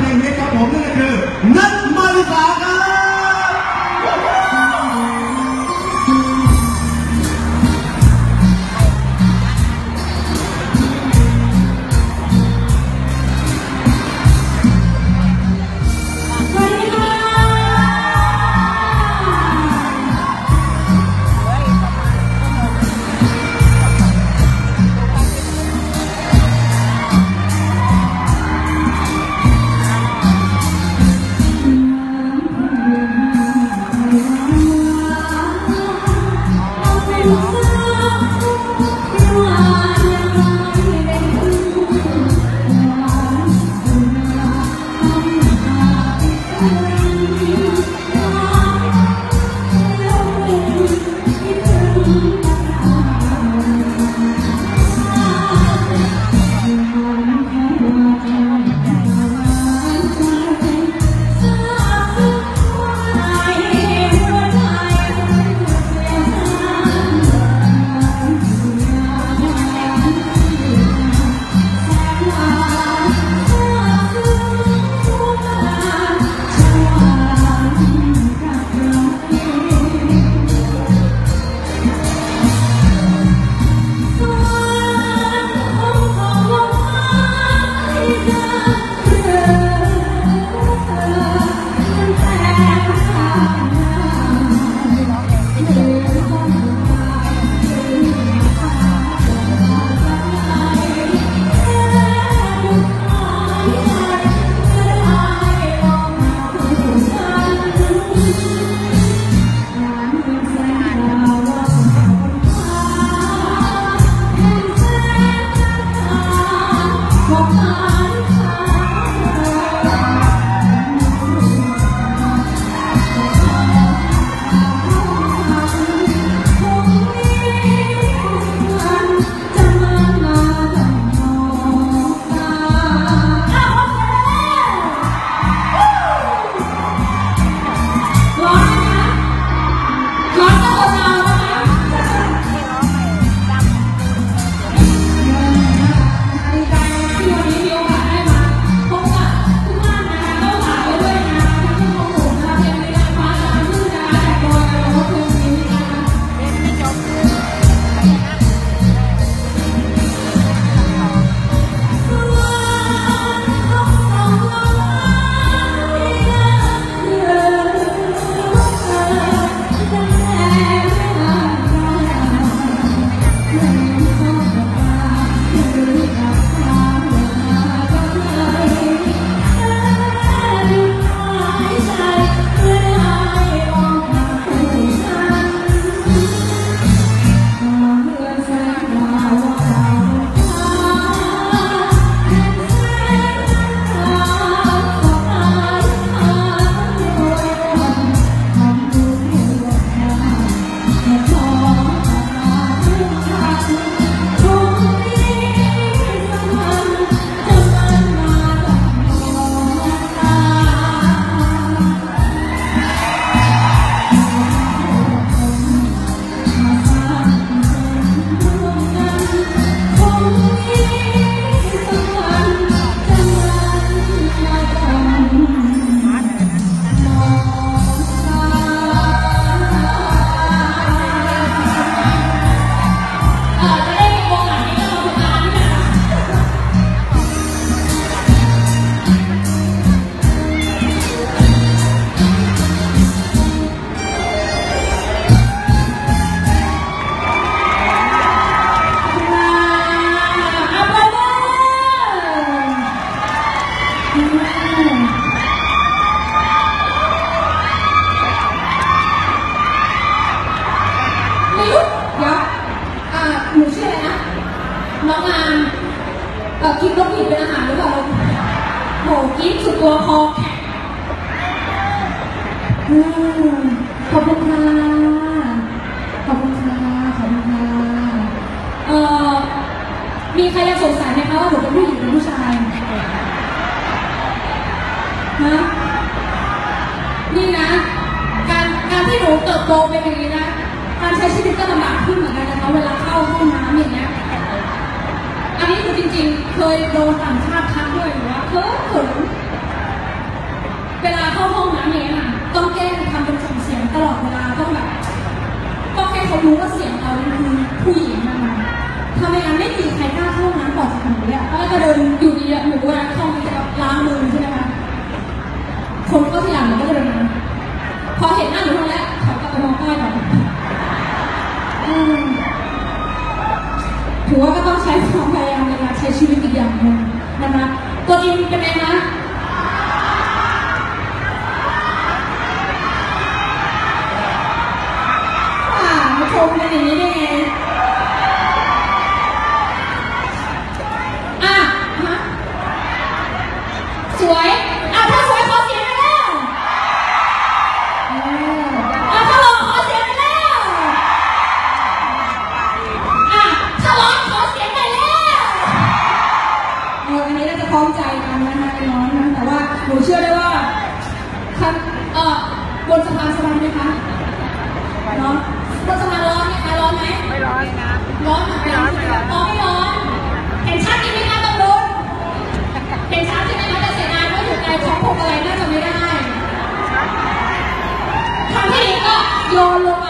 เพลงนี้ครับผมนั่นก็คือนัท ร้ นสุดตัวคอแข็งอืมขอบคุณค่ะขอบคุณค่ะขอบคุณค่ะเอ่อมีใครยังสงสัยไหมคะว่าหนูเป็นผู้หญิงหรือผู้ชายฮะนี่นะ การการที่หนูเติบโตเป็นอย่างนี้นะ การใช้ชีวิตก็ลำบากขึ้นเหมือนกันนะคะเวลาเข้าห้องน้ำอย่างเงี้ยอันนี้คือจริงๆ เคยโดนต่างชาติทักด้วยหรือว่าเขินเขิน เข้าห้องน้ำอย่างเงี้ยค่ะต้องแกล้งทำเป็นส่งเสียงตลอดเวลาต้องแบบต้องให้เขารู้ว่าเสียงเราคือผู้หญิงนะคะถ้าไม่งั้นไม่มีใครกล้าเข้าห้องน้ำก่อนจากหนูเลยอะแล้วก็เดินอยู่ดีๆหนูเวลาเข้ามันจะล้างมือใช่ไหมคะคนก็พยายามหนูก็เดินมาพอเห็นหน้าหนูเท่านั้นแหละเขาก็ไปมองก้อยก่อนถือว่าก็ต้องใช้ความพยายามในการใช้ชีวิตอีกอย่างหนึ่งนะคะตัวจริงเป็นไงคะ สวยอะถ้าสวยขอเสียงหน่อแล้วอะถ้าหล่อขอเสียงหน่อแล้วอะถ้าร้อนขอเสียงหน่แล้วเอออันนี้น่าจะพร้อมใจกันนะคะน้องนะแต่ว่าหนูเชื่อได้ว่าคันเอ่อบนสะพานสะรรนไหมคะน้องบนสะพานร้อนไหมคะร้อนไหมไม่ร้อนนะร้อนไม่ร้อนไม่ร้อน อะไรของผมอะไรน่าจะไม่ได้ทำให้ดีก็โยนลงมา